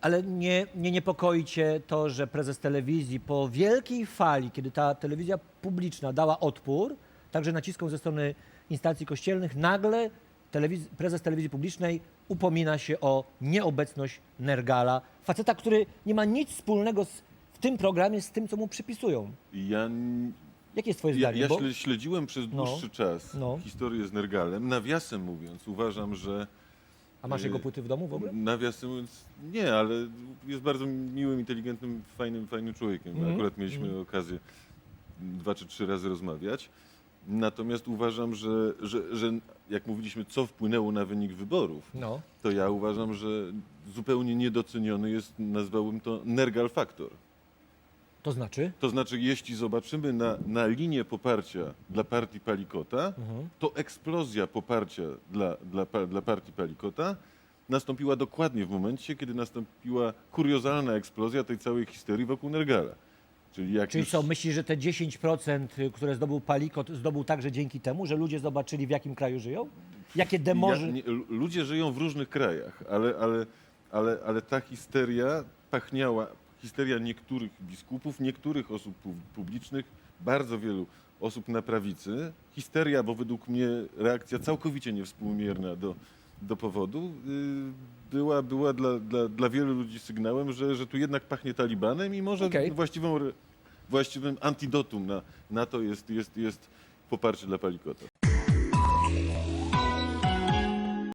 Ale nie, nie niepokoi cię to, że prezes telewizji po wielkiej fali, kiedy ta telewizja publiczna dała odpór, także naciskom ze strony instancji kościelnych, nagle telewiz- prezes telewizji publicznej upomina się o nieobecność Nergala, faceta, który nie ma nic wspólnego z, w tym programie z tym, co mu przypisują. Ja, n- Jakie jest twoje ja, zdanie? ja Bo- śle- śledziłem przez No. dłuższy czas No. historię z Nergalem. Nawiasem mówiąc, uważam, że A masz jego płyty w domu w ogóle? Nawiasem mówiąc, nie, ale jest bardzo miłym, inteligentnym, fajnym, fajnym człowiekiem. Mhm. Akurat mieliśmy okazję dwa czy trzy razy rozmawiać. Natomiast uważam, że, że, że jak mówiliśmy, co wpłynęło na wynik wyborów, No. to ja uważam, że zupełnie niedoceniony jest, nazwałbym to, Nergal Faktor. To znaczy? To znaczy, jeśli zobaczymy na, na linię poparcia dla partii Palikota, Mhm. to eksplozja poparcia dla, dla, pa- dla partii Palikota nastąpiła dokładnie w momencie, kiedy nastąpiła kuriozalna eksplozja tej całej histerii wokół Nergala. Czyli jak Czyli już... co, myślisz, że te 10%, y, które zdobył Palikot, zdobył także dzięki temu, że ludzie zobaczyli, w jakim kraju żyją? Jakie demorzy... Ja, nie, ludzie żyją w różnych krajach, ale, ale, ale, ale ta histeria pachniała, histeria niektórych biskupów, niektórych osób pu- publicznych, bardzo wielu osób na prawicy. Histeria, bo według mnie reakcja całkowicie niewspółmierna do, do powodu, yy, była, była dla, dla, dla wielu ludzi sygnałem, że, że tu jednak pachnie talibanem i może Okej. właściwą, właściwym antidotum na, na to jest, jest, jest poparcie dla Palikota.